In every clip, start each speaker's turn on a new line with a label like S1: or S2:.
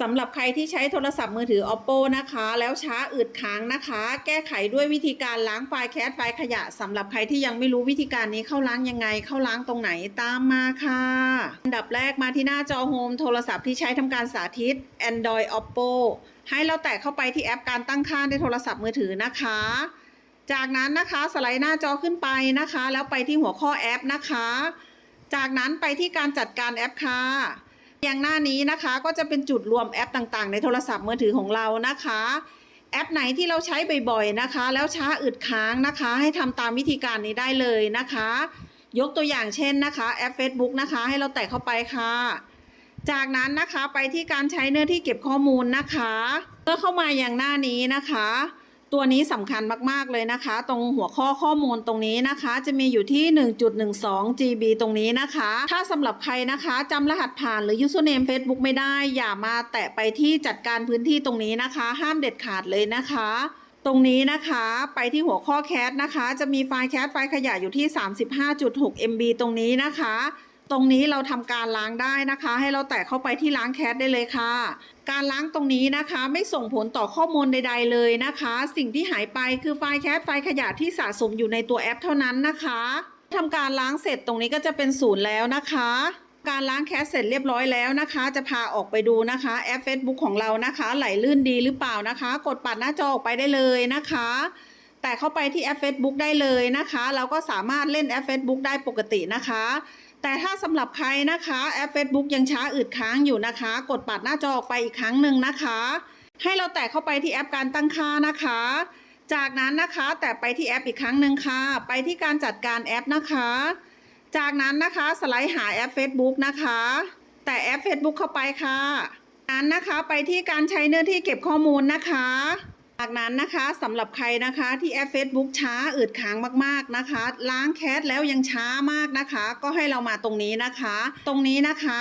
S1: สำหรับใครที่ใช้โทรศัพท์มือถือ oppo นะคะ แล้วช้าอืดค้างนะคะ แก้ไขด้วยวิธีการล้างไฟล์แคสไฟล์ขยะสำหรับใครที่ยังไม่รู้วิธีการนี้เข้าล้างยังไง เข้าล้างตรงไหนตามมาค่ะอันดับแรกมาที่หน้าจอโฮมโทรศัพท์ที่ใช้ทำการสาธิต Android oppo ให้เราแตะเข้าไปที่แอปการตั้งค่าในโทรศัพท์มือถือนะคะ จากนั้นนะคะสไลด์หน้าจอขึ้นไปนะคะ แล้วไปที่หัวข้อแอปนะคะ จากนั้นไปที่การจัดการแอปค่ะ ย่างหน้านี้นะคะก็จะเป็นจุดรวมแอปต่างๆ ในโทรศัพท์มือถือของเรานะคะ แอปไหนที่เราใช้บ่อยๆนะคะ แล้วช้าอึดค้างนะคะ ให้ทำตามวิธีการนี้ได้เลยนะคะ ยกตัวอย่างเช่นนะคะแอป Facebook นะคะ ให้เราแตะเข้าไปค่ะ จากนั้นนะคะไปที่การใช้เนื้อที่เก็บข้อมูลนะคะเมื่อเข้ามาอย่างหน้านี้นะคะ ตัวนี้สำคัญมาก ๆ เลยนะคะ ตรงหัวข้อข้อมูลตรงนี้นะคะ จะมีอยู่ที่ 1.12 GB ตรงนี้นะคะ ถ้าสำหรับใครนะคะจำรหัสผ่านหรือ username Facebook ไม่ได้ อย่ามาแตะไปที่จัดการพื้นที่ตรงนี้นะคะ ห้ามเด็ดขาดเลยนะคะตรงนี้นะคะไปที่หัวข้อแคสนะคะ จะมีไฟล์แคสไฟล์ขยะอยู่ที่ 35.6 MB ตรงนี้นะคะ ตรงนี้เราทำการล้างได้นะคะ ให้เราแตะเข้าไปที่ล้างแคสได้เลยค่ะ การล้างตรงนี้นะคะไม่ส่งผลต่อข้อมูลใด ๆ เลยนะคะ สิ่งที่หายไปคือไฟล์แคสไฟล์ขยะที่สะสมอยู่ในตัวแอปเท่านั้นนะคะทำการล้างเสร็จตรงนี้ก็จะเป็นศูนย์แล้วนะคะการล้างแคสเสร็จเรียบร้อยแล้วนะคะ จะพาออกไปดูนะคะ แอป Facebook ของเรานะคะ ไหลลื่นดีหรือเปล่านะคะ กดปัดหน้าจอออกไปได้เลยนะคะ แต่เข้าไปที่แอป Facebook ได้เลยนะคะ เราก็สามารถเล่นแอป Facebook ได้ปกตินะคะ แต่ถ้าสำหรับใครนะคะแอป Facebook ยังช้าอืดค้างอยู่นะคะ กดปัดหน้าจอออกไปอีกครั้งหนึ่งนะคะ ให้เราแตะเข้าไปที่แอปการตั้งค่านะคะ จากนั้นนะคะแตะไปที่แอปอีกครั้งหนึ่งค่ะ ไปที่การจัดการแอปนะคะ จากนั้นนะคะสไลด์หาแอป Facebook นะคะ แต่แอป Facebook เข้าไปค่ะจากนั้นนะคะไปที่การใช้เนื้อที่เก็บข้อมูลนะคะ จากนั้นนะคะสำหรับใครนะคะที่แอป Facebook ช้าอืดค้างมากๆนะคะ ล้างแคสแล้วยังช้ามากนะคะ ก็ให้เรามาตรงนี้นะคะ ตรงนี้นะคะ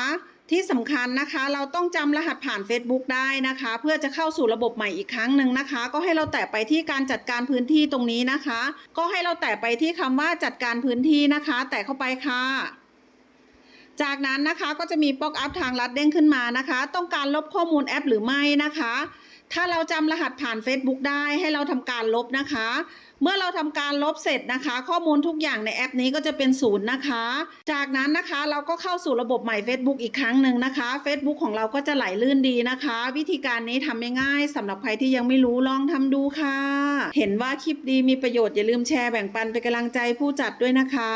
S1: ที่สำคัญนะคะเราต้องจำรหัสผ่าน Facebook ได้นะคะ เพื่อจะเข้าสู่ระบบใหม่อีกครั้งหนึ่งนะคะ ก็ให้เราแตะไปที่การจัดการพื้นที่ตรงนี้นะคะ ก็ให้เราแตะไปที่คำว่าจัดการพื้นที่นะคะ แตะเข้าไปค่ะ จากนั้นนะคะก็จะมีป๊อกอัพทางลัดเด้งขึ้นมานะคะ ต้องการลบข้อมูลแอปหรือไม่นะคะ ถ้าเราจำรหัสผ่าน Facebook ได้ให้เราทำการลบนะคะ เมื่อเราทำการลบเสร็จนะคะ ข้อมูลทุกอย่างในแอปนี้ก็จะเป็นศูนย์นะคะ จากนั้นนะคะเราก็เข้าสู่ระบบใหม่ Facebook อีกครั้งหนึ่งนะคะ Facebook ของเราก็จะไหลลื่นดีนะคะ วิธีการนี้ทำง่ายๆสำหรับใครที่ยังไม่รู้ลองทำดูค่ะ เห็นว่าคลิปดีมีประโยชน์อย่าลืมแชร์แบ่งปันเป็นกำลังใจผู้จัดด้วยนะคะ